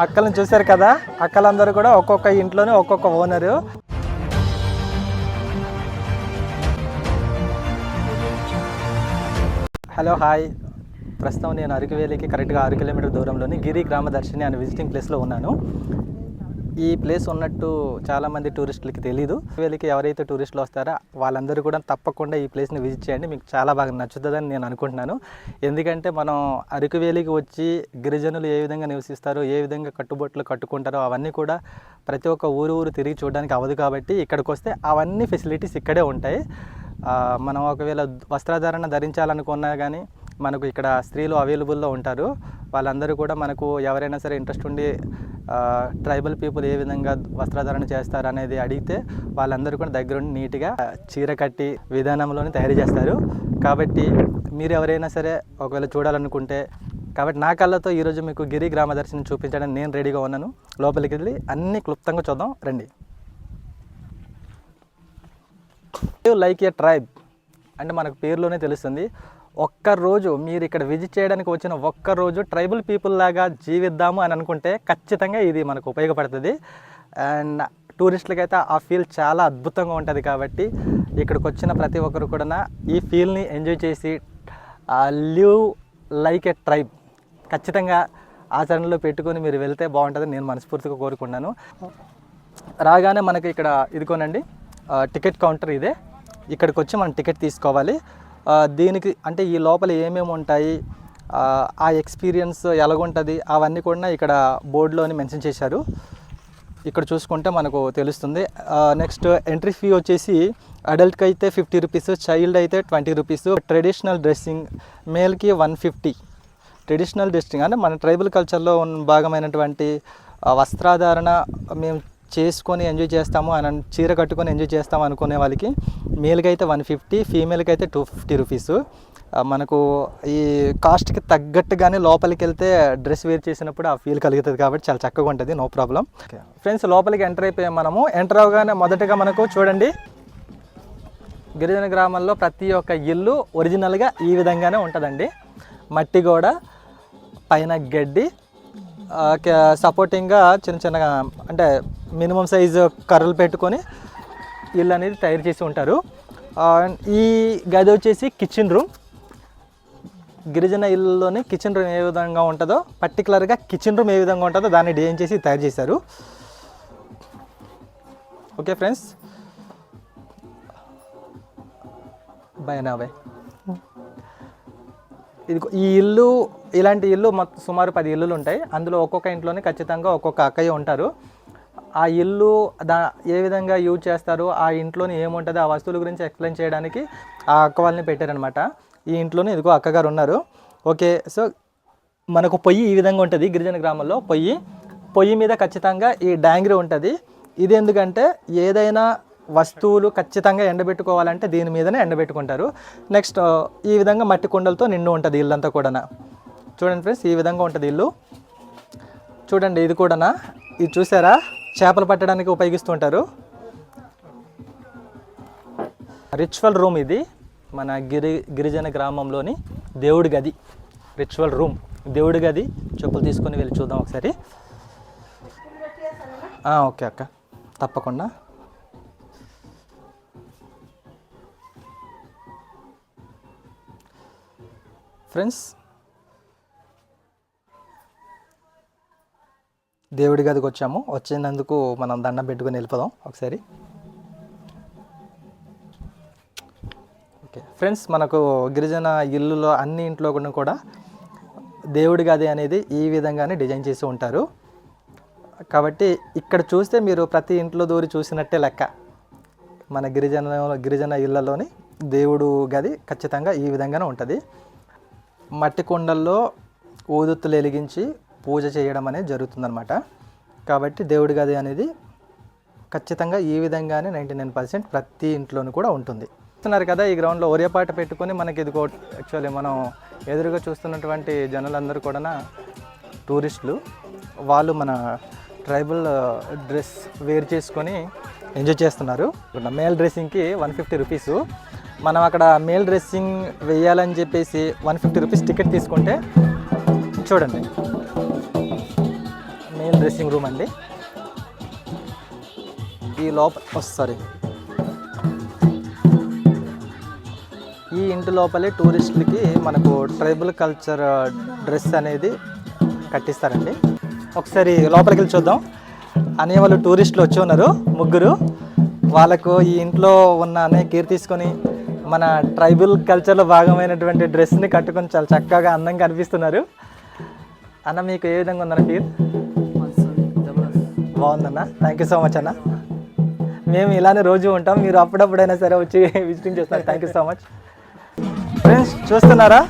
అక్కలను చూశారు కదా? అక్కలందరూ కూడా ఒక్కొక్క ఇంట్లోనే ఒక్కొక్క ఓనరు. Hello hi. ప్రస్తుతం నేను అరకువేలికి కరెక్ట్గా ఆరు కిలోమీటర్ దూరంలోని గిరి గ్రామ దర్శిని అనే విజిటింగ్ ప్లేస్లో ఉన్నాను. ఈ ప్లేస్ ఉన్నట్టు చాలామంది టూరిస్టులకి తెలీదు. వీళ్ళకి ఎవరైతే టూరిస్టులు వస్తారో వాళ్ళందరూ కూడా తప్పకుండా ఈ ప్లేస్ని విజిట్ చేయండి. మీకు చాలా బాగా నచ్చుతుందని నేను అనుకుంటున్నాను. ఎందుకంటే మనం అరకు వేలికి వచ్చి గిరిజనులు ఏ విధంగా నివసిస్తారో ఏ విధంగా కట్టుబొట్లు కట్టుకుంటారో అవన్నీ కూడా ప్రతి ఒక్క ఊరు ఊరు తిరిగి చూడడానికి అవ్వదు కాబట్టి ఇక్కడికి వస్తే అవన్నీ ఫెసిలిటీస్ ఇక్కడే ఉంటాయి. మనం ఒకవేళ వస్త్రధారణ ధరించాలనుకున్నా కానీ మనకు ఇక్కడ స్త్రీలు అవైలబుల్లో ఉంటారు. వాళ్ళందరూ కూడా మనకు ఎవరైనా సరే ఇంట్రెస్ట్ ఉండి ట్రైబల్ పీపుల్ ఏ విధంగా వస్త్రధారణ చేస్తారు అనేది అడిగితే వాళ్ళందరూ కూడా దగ్గరుండి నీట్గా చీర కట్టి విధానంలోనే తయారు చేస్తారు. కాబట్టి మీరు ఎవరైనా సరే ఒకవేళ చూడాలనుకుంటే కాబట్టి నా కళ్ళతో ఈరోజు మీకు గిరి గ్రామ దర్శనం చూపించడానికి నేను రెడీగా ఉన్నాను. లోపలికి వెళ్ళి అన్ని క్లుప్తంగా చూద్దాం. రండి. లైక్ ఏ ట్రైబ్ అంటే మనకు పేరులోనే తెలుస్తుంది. ఒక్క రోజు మీరు ఇక్కడ విజిట్ చేయడానికి వచ్చిన ఒక్క రోజు ట్రైబల్ పీపుల్ లాగా జీవిద్దాము అని అనుకుంటే ఖచ్చితంగా ఇది మనకు ఉపయోగపడుతుంది. అండ్ టూరిస్టులకి అయితే ఆ ఫీల్ చాలా అద్భుతంగా ఉంటుంది కాబట్టి ఇక్కడికి వచ్చిన ప్రతి ఒక్కరు కూడా ఈ ఫీల్ని ఎంజాయ్ చేసి లివ్ లైక్ ఏ ట్రైబ్ ఖచ్చితంగా ఆచరణలో పెట్టుకొని మీరు వెళ్తే బాగుంటుందని నేను మనస్ఫూర్తిగా కోరుకున్నాను రాగానే మనకి ఇక్కడ ఇదిగోనండి టికెట్ కౌంటర్ ఇదే. ఇక్కడికి వచ్చి మనం టికెట్ తీసుకోవాలి. దీనికి అంటే ఈ లోపల ఏమేమి ఉంటాయి? ఆ, ఎక్స్పీరియన్స్ ఎలాగుంటుంది? అవన్నీ కూడా ఇక్కడ బోర్డులోని మెన్షన్ చేశారు. ఇక్కడ చూసుకుంటే మనకు తెలుస్తుంది. నెక్స్ట్ ఎంట్రీ ఫీ వచ్చేసి అడల్ట్కి అయితే ఫిఫ్టీ రూపీస్ చైల్డ్ అయితే ట్వంటీ రూపీస్ ట్రెడిషనల్ డ్రెస్సింగ్ మేల్కి వన్ ఫిఫ్టీ ట్రెడిషనల్ డ్రెస్సింగ్ అంటే మన ట్రైబల్ కల్చర్లో ఉన్న భాగమైనటువంటి వస్త్రాధారణ మేము చేసుకొని ఎంజాయ్ చేస్తాము అని చీర కట్టుకొని ఎంజాయ్ చేస్తాము అనుకునే వాళ్ళకి మేల్కి అయితే వన్ ఫిఫ్టీ ఫీమేల్కి అయితే టూ ఫిఫ్టీ రూపీస్ మనకు ఈ కాస్ట్కి తగ్గట్టుగానే లోపలికి వెళ్తే డ్రెస్ వేర్ చేసినప్పుడు ఆ ఫీల్ కలుగుతుంది కాబట్టి చాలా చక్కగా ఉంటుంది నో ప్రాబ్లం ఫ్రెండ్స్ లోపలికి ఎంటర్ అయిపోయాం మనము. ఎంటర్ అవగానే మొదటగా మనకు చూడండి. గిరిజన గ్రామంలో ప్రతి ఒక్క ఇల్లు ఒరిజినల్గా ఈ విధంగానే ఉంటుందండి. మట్టి గోడ పైన గడ్డి సపోర్టింగ్గా చిన్న చిన్నగా అంటే మినిమం సైజు కర్రలు పెట్టుకొని ఇల్లు అనేది తయారు చేసి ఉంటారు. ఈ గది వచ్చేసి కిచెన్ రూమ్. గిరిజన ఇల్లులోని కిచెన్ రూమ్ ఏ విధంగా ఉంటుందో పర్టికులర్గా కిచెన్ రూమ్ ఏ విధంగా ఉంటుందో దాన్ని డిజైన్ చేసి తయారు చేశారు. Okay friends? బాయ్ నా ఇది ఈ ఇల్లు ఇలాంటి ఇల్లు మొత్తం సుమారు పది ఇల్లులు ఉంటాయి. అందులో ఒక్కొక్క ఇంట్లోనే ఖచ్చితంగా ఒక్కొక్క అక్కయ్య ఉంటారు. ఆ ఇల్లు దా ఏ విధంగా యూజ్ చేస్తారు ఆ ఇంట్లోని ఏముంటుంది ఆ వస్తువుల గురించి ఎక్స్ప్లెయిన్ చేయడానికి ఆ అక్క వాళ్ళని పెట్టారనమాట ఈ ఇంట్లోనే ఇదిగో అక్కగారు ఉన్నారు. ఓకే సో మనకు పొయ్యి ఈ విధంగా ఉంటుంది గిరిజన గ్రామంలో పొయ్యి. పొయ్యి మీద ఖచ్చితంగా ఈ డాంగ్రీ ఉంటుంది. ఇది ఎందుకంటే ఏదైనా వస్తువులు ఖచ్చితంగా ఎండబెట్టుకోవాలంటే దీని మీదనే ఎండబెట్టుకుంటారు. నెక్స్ట్ ఈ విధంగా మట్టి కుండలతో నిండు ఉంటుంది ఇల్లంతా కూడా చూడండి ఫ్రెండ్స్ ఈ విధంగా ఉంటుంది ఇల్లు. చూడండి ఇది కూడానా. ఇది చూసారా? చేపలు పట్టడానికి ఉపయోగిస్తుంటారు రిచువల్ రూమ్ ఇది. మన గిరి గిరిజన గ్రామంలోని దేవుడి గది. రిచువల్ రూమ్ దేవుడి గది. చెప్పులు తీసుకొని వెళ్ళి చూద్దాం ఒకసారి. ఓకే అక్క. తప్పకుండా. ఫ్రెండ్స్ దేవుడి గదికి వచ్చాము. వచ్చినందుకు మనం దండం పెట్టుకుని వెళ్ళిపోదాం ఒకసారి. ఓకే. ఫ్రెండ్స్ మనకు గిరిజన ఇల్లులో అన్ని ఇంట్లో కూడా దేవుడి గది అనేది ఈ విధంగానే డిజైన్ చేసి ఉంటారు. కాబట్టి ఇక్కడ చూస్తే మీరు ప్రతి ఇంట్లో దూరి చూసినట్టే లెక్క. మన గిరిజన గిరిజన ఇళ్ళలోని దేవుడు గది ఖచ్చితంగా ఈ విధంగానే ఉంటుంది. మట్టి కొండల్లో ఊదుత్తులు వెలిగించి పూజ చేయడం అనేది జరుగుతుందన్నమాట. కాబట్టి దేవుడి గది అనేది ఖచ్చితంగా ఈ విధంగానే నైంటీ నైన్ పర్సెంట్ ప్రతి ఇంట్లోనూ కూడా ఉంటుంది. చూస్తున్నారు కదా ఈ గ్రౌండ్లో ఒరేపాట పెట్టుకొని మనకి ఇది యాక్చువల్లీ మనం ఎదురుగా చూస్తున్నటువంటి జనాలందరూ కూడా టూరిస్టులు వాళ్ళు మన ట్రైబల్ డ్రెస్ వేర్ చేసుకొని ఎంజాయ్ చేస్తున్నారు. మేల్ డ్రెస్సింగ్కి వన్ ఫిఫ్టీ రూపీస్. మనం అక్కడ మేల్ డ్రెస్సింగ్ వేయాలని చెప్పేసి వన్ ఫిఫ్టీ రూపీస్ టికెట్ తీసుకుంటే చూడండి. మెయిన్ డ్రెస్సింగ్ రూమ్ అండి. ఈ లోపల సారీ. ఈ ఇంటి లోపలే టూరిస్టులకి మనకు ట్రైబల్ కల్చర్ డ్రెస్ అనేది కట్టిస్తారండి. ఒకసారి లోపలికి వెళ్ళి చూద్దాం. అనే వాళ్ళు టూరిస్టులు వచ్చి ఉన్నారు ముగ్గురు. వాళ్ళకు ఈ ఇంట్లో ఉన్న అనే కేర్ తీసుకొని మన ట్రైబల్ కల్చర్లో భాగమైనటువంటి డ్రెస్ని కట్టుకొని చాలా చక్కగా అందంగా కనిపిస్తున్నారు అన్న మీకు ఏ విధంగా ఉందన్న ఫీల్ బాగుందన్న. థ్యాంక్ యూ సో మచ్ అన్న. మేము ఇలానే రోజు ఉంటాం. మీరు అప్పుడప్పుడైనా సరే వచ్చి విజిటింగ్ చేస్తారు. Thank you so much friends చూస్తున్నారా?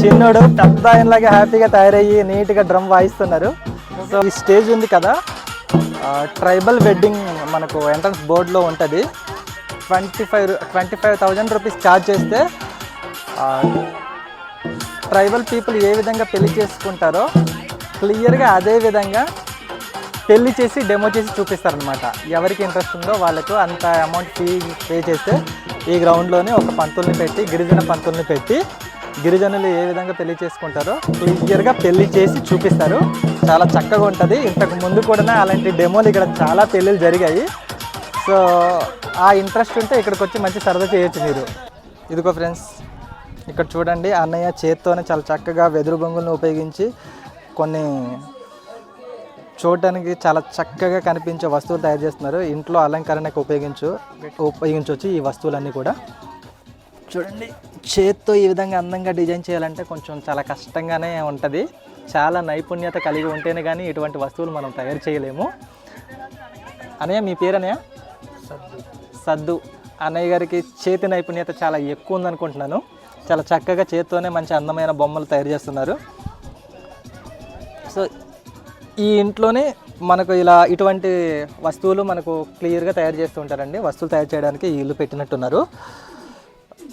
చిన్నోడు పెద్ద ఆయనలాగా హ్యాపీగా తయారయ్యి నీట్గా డ్రమ్ వాయిస్తున్నారు. సో ఈ స్టేజ్ ఉంది కదా. ట్రైబల్ వెడ్డింగ్ మనకు ఎంట్రన్స్ బోర్డులో ఉంటుంది. Twenty five twenty five thousand rupees charge చేస్తే ట్రైబల్ పీపుల్ ఏ విధంగా పెళ్ళి చేసుకుంటారో క్లియర్గా అదే విధంగా పెళ్ళి చేసి డెమో చేసి చూపిస్తారనమాట ఎవరికి ఇంట్రెస్ట్ ఉందో వాళ్ళకు అంత అమౌంట్ ఫీ పే చేస్తే ఈ గ్రౌండ్లోనే ఒక పంతుల్ని పెట్టి గిరిజన పంతుల్ని పెట్టి గిరిజనులు ఏ విధంగా పెళ్ళి చేసుకుంటారో క్లియర్గా పెళ్ళి చేసి చూపిస్తారు. చాలా చక్కగా ఉంటుంది. ఇంతకు ముందు కూడా అలాంటి డెమోలు ఇక్కడ చాలా పెళ్ళిళ్ళు జరిగాయి. సో ఆ ఇంట్రెస్ట్ ఉంటే ఇక్కడికి వచ్చి మంచి సరదా చేయొచ్చు మీరు. ఇదిగో ఫ్రెండ్స్ ఇక్కడ చూడండి అన్నయ్య చేత్తోనే చాలా చక్కగా వెదురు బొంగులను ఉపయోగించి కొన్ని చూడటానికి చాలా చక్కగా కనిపించే వస్తువులు తయారు చేస్తున్నారు. ఇంట్లో అలంకరణకు ఉపయోగించు ఉపయోగించవచ్చు ఈ వస్తువులన్నీ కూడా. చూడండి చేత్తో ఈ విధంగా అందంగా డిజైన్ చేయాలంటే కొంచెం చాలా కష్టంగానే ఉంటుంది. చాలా నైపుణ్యత కలిగి ఉంటేనే కానీ ఇటువంటి వస్తువులు మనం తయారు చేయలేము. అనయ్య మీ పేరు అనయ్య? సద్దు. అన్నయ్య గారికి చేతి నైపుణ్యత చాలా ఎక్కువ ఉందనుకుంటున్నాను. చాలా చక్కగా చేత్తోనే మంచి అందమైన బొమ్మలు తయారు చేస్తున్నారు. సో ఈ ఇంట్లోనే మనకు ఇలా ఇటువంటి వస్తువులు మనకు క్లియర్గా తయారు చేస్తూ ఉంటారండి. వస్తువులు తయారు చేయడానికి ఈ ఇల్లు పెట్టినట్టున్నారు.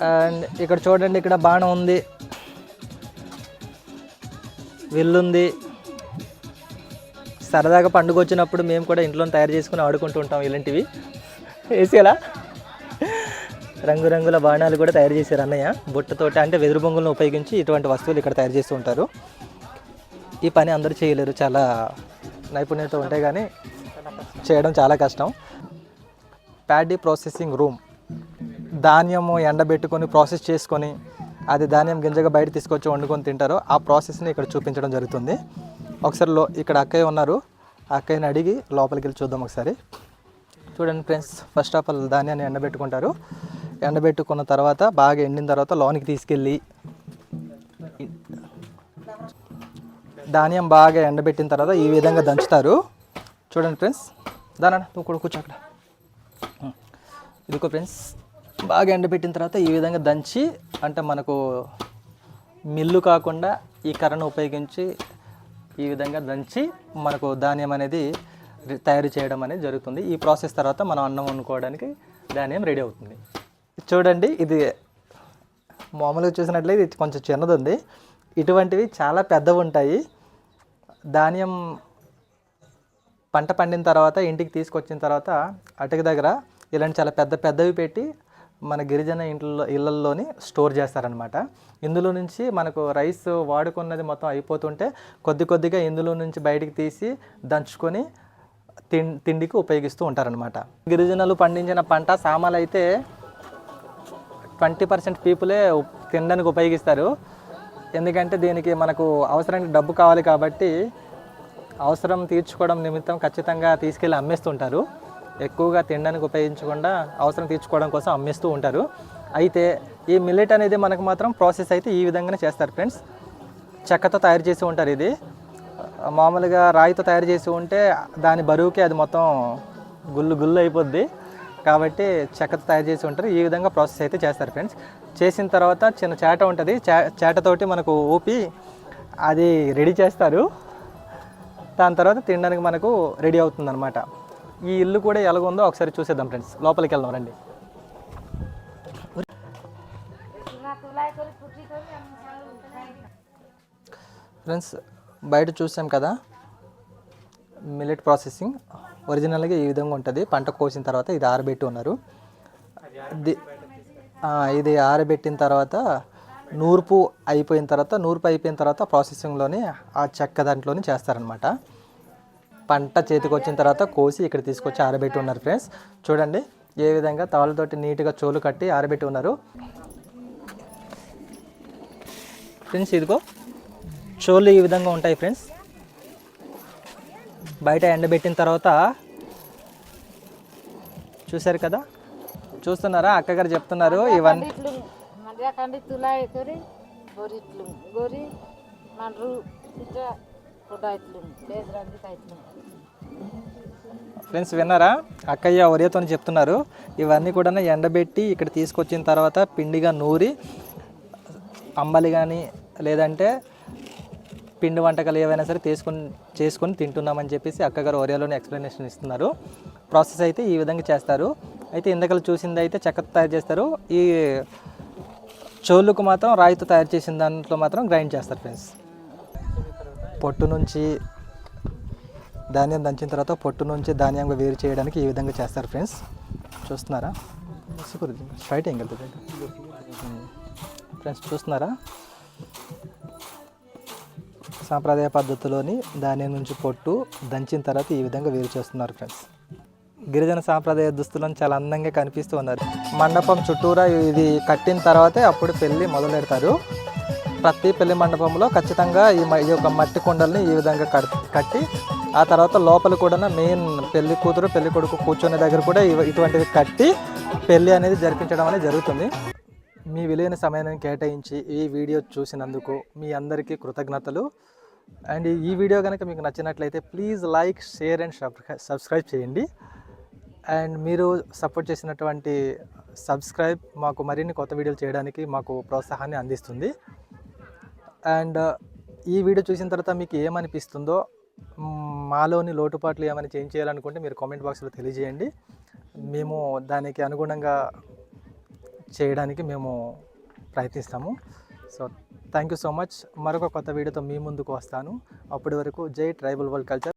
అండ్ ఇక్కడ చూడండి ఇక్కడ బాణం ఉంది. విల్లుంది సరదాగా పండుగ వచ్చినప్పుడు మేము కూడా ఇంట్లో తయారు చేసుకుని ఆడుకుంటూ ఉంటాం ఇలాంటివి. వేసేలా? రంగురంగుల బాణాలు కూడా తయారు చేశారు అన్నయ్య. బుట్టతోటి అంటే వెదురు బొంగులను ఉపయోగించి ఇటువంటి వస్తువులు ఇక్కడ తయారు చేస్తూ ఉంటారు. ఈ పని అందరూ చేయలేరు. చాలా నైపుణ్యత ఉంటే కానీ చేయడం చాలా కష్టం. Paddy processing room. ధాన్యము ఎండబెట్టుకొని ప్రాసెస్ చేసుకొని అది ధాన్యం గింజగా బయట తీసుకొచ్చి వండుకొని తింటారో ఆ ప్రాసెస్ని ఇక్కడ చూపించడం జరుగుతుంది. ఒకసారి లో ఇక్కడ అక్కయ్య ఉన్నారు. అక్కయ్యని అడిగి లోపలికి వెళ్ళి చూద్దాం ఒకసారి. చూడండి ఫ్రెండ్స్ ఫస్ట్ ఆఫ్ ఆల్ ధాన్యాన్ని ఎండబెట్టుకుంటారు. ఎండబెట్టుకున్న తర్వాత బాగా ఎండిన తర్వాత లోనికి తీసుకెళ్ళి ధాన్యం బాగా ఎండబెట్టిన తర్వాత ఈ విధంగా దంచుతారు. చూడండి ఫ్రెండ్స్. దానా నువ్వు కూడా కూర్చో అక్కడ. ఇదిగో ఫ్రెండ్స్. బాగా ఎండబెట్టిన తర్వాత ఈ విధంగా దంచి అంటే మనకు మిల్లు కాకుండా ఈ కర్రను ఉపయోగించి ఈ విధంగా దంచి మనకు ధాన్యం అనేది తయారు చేయడం అనేది జరుగుతుంది. ఈ ప్రాసెస్ తర్వాత మనం అన్నం వండుకోవడానికి ధాన్యం రెడీ అవుతుంది. చూడండి ఇది మామూలుగా చూసినట్లయితే ఇది కొంచెం చిన్నది ఉంది ఇటువంటివి చాలా పెద్దవి ఉంటాయి. ధాన్యం పంట పండిన తర్వాత ఇంటికి తీసుకొచ్చిన తర్వాత అటక దగ్గర ఇలాంటి చాలా పెద్ద పెద్దవి పెట్టి మన గిరిజన ఇంట్లో ఇళ్ళల్లోని స్టోర్ చేస్తారనమాట ఇందులో నుంచి మనకు రైస్ వాడుకున్నది మొత్తం అయిపోతుంటే కొద్ది కొద్దిగా ఇందులో నుంచి బయటికి తీసి దంచుకొని తిం తిండికి ఉపయోగిస్తూ ఉంటారనమాట గిరిజనులు పండించిన పంట సామాలు అయితే ట్వంటీ పర్సెంట్ పీపులే తినడానికి ఉపయోగిస్తారు. ఎందుకంటే దీనికి మనకు అవసరానికి డబ్బు కావాలి కాబట్టి అవసరం తీర్చుకోవడం నిమిత్తం ఖచ్చితంగా తీసుకెళ్ళి అమ్మేస్తుంటారు. ఎక్కువగా తినడానికి ఉపయోగించకుండా అవసరం తీర్చుకోవడం కోసం అమ్మేస్తూ ఉంటారు. అయితే ఈ మిల్లెట్ అనేది మనకు మాత్రం ప్రాసెస్ అయితే ఈ విధంగానే చేస్తారు ఫ్రెండ్స్ చెక్కతో తయారు చేసి ఉంటారు ఇది. మామూలుగా రాయితో తయారు చేసి ఉంటే దాని బరువుకి అది మొత్తం గుళ్ళు గుళ్ళు అయిపోద్ది. కాబట్టి చెక్కతో తయారు చేసి ఉంటారు. ఈ విధంగా ప్రాసెస్ అయితే చేస్తారు ఫ్రెండ్స్. చేసిన తర్వాత చిన్న చేట ఉంటుంది. చే చేటతోటి మనకు ఊపి అది రెడీ చేస్తారు. దాని తర్వాత తినడానికి మనకు రెడీ అవుతుంది అనమాట ఈ ఇల్లు కూడా ఎలాగుందో ఒకసారి చూసేద్దాం ఫ్రెండ్స్. లోపలికి వెళ్దాం రండి. ఫ్రెండ్స్ బయట చూసాం కదా. Millet processing. ఒరిజినల్గా ఈ విధంగా ఉంటుంది. పంట కోసిన తర్వాత ఇది ఆరబెట్టి ఉన్నారు. ఇది ఆరబెట్టిన తర్వాత నూర్పు అయిపోయిన తర్వాత నూర్పు అయిపోయిన తర్వాత ప్రాసెసింగ్లోనే ఆ చెక్క దాంట్లోనే చేస్తారనమాట పంట చేతికి వచ్చిన తర్వాత కోసి ఇక్కడ తీసుకొచ్చి ఆరబెట్టి ఉన్నారు ఫ్రెండ్స్. చూడండి ఏ విధంగా తాళ్ళతోటి నీట్గా చోలు కట్టి ఆరబెట్టి ఉన్నారు. ఫ్రెండ్స్ ఇదిగో చోళ్ళు ఈ విధంగా ఉంటాయి ఫ్రెండ్స్. బయట ఎండబెట్టిన తర్వాత చూశారు కదా? చూస్తున్నారా? అక్కగారు చెప్తున్నారు ఇవన్నీ ఫ్రెండ్స్ విన్నారా? అక్కయ్య ఒరియతో చెప్తున్నారు. ఇవన్నీ కూడా ఎండబెట్టి ఇక్కడ తీసుకొచ్చిన తర్వాత పిండిగా నూరి అంబలి కానీ లేదంటే పిండి వంటకాలు ఏవైనా సరే తీసుకొని చేసుకొని తింటున్నామని చెప్పేసి అక్కగారు ఒరియాలోనే ఎక్స్ప్లెనేషన్ ఇస్తున్నారు. ప్రాసెస్ అయితే ఈ విధంగా చేస్తారు. అయితే ఇందకలు చూసింది అయితే చెక్కతో తయారు చేస్తారు. ఈ చోళ్ళుకు మాత్రం రాయితో తయారు చేసిన దాంట్లో మాత్రం గ్రైండ్ చేస్తారు ఫ్రెండ్స్. పొట్టు నుంచి ధాన్యం దంచిన తర్వాత పొట్టు నుంచి ధాన్యంగా వేరు చేయడానికి ఈ విధంగా చేస్తారు ఫ్రెండ్స్. చూస్తున్నారా? స్ట్రైట్ ఏం వెళ్తుంది ఫ్రెండ్స్ చూస్తున్నారా? సాంప్రదాయ పద్ధతిలోని ధాన్యం నుంచి పొట్టు దంచిన తర్వాత ఈ విధంగా వేరు చేస్తున్నారు ఫ్రెండ్స్. గిరిజన సాంప్రదాయ దుస్తులను చాలా అందంగా కనిపిస్తూ ఉన్నారు. మండపం చుట్టూరా ఇది కట్టిన తర్వాతే అప్పుడు పెళ్ళి మొదలెడతారు. ప్రతి పెళ్ళి మండపంలో ఖచ్చితంగా ఈ మ- ఈ యొక్క మట్టి కుండల్ని ఈ విధంగా కట్టి ఆ తర్వాత లోపల కూడా మెయిన్ పెళ్ళి కూతురు పెళ్ళి కొడుకు కూర్చునే దగ్గర కూడా ఇటువంటివి కట్టి పెళ్ళి అనేది జరిపించడం అనేది జరుగుతుంది. మీ విలువైన సమయాన్ని కేటాయించి ఈ వీడియో చూసినందుకు మీ అందరికీ కృతజ్ఞతలు. అండ్ ఈ వీడియో కనుక మీకు నచ్చినట్లయితే please like share and subscribe చేయండి. అండ్ మీరు సపోర్ట్ చేసినటువంటి సబ్స్క్రైబ్ మాకు మరిన్ని కొత్త వీడియోలు చేయడానికి మాకు ప్రోత్సాహాన్ని అందిస్తుంది. అండ్ ఈ వీడియో చూసిన తర్వాత మీకు ఏమనిపిస్తుందో మాలోని లోటుపాట్లు ఏమైనా చేంజ్ చేయాలనుకుంటే మీరు కామెంట్ బాక్స్లో తెలియజేయండి. మేము దానికి అనుగుణంగా చేయడానికి మేము ప్రయత్నిస్తాము. So thank you so much మరొక కొత్త వీడియోతో మీ ముందుకు వస్తాను. అప్పటి వరకు జై ట్రైబల్ వరల్డ్ కల్చర్.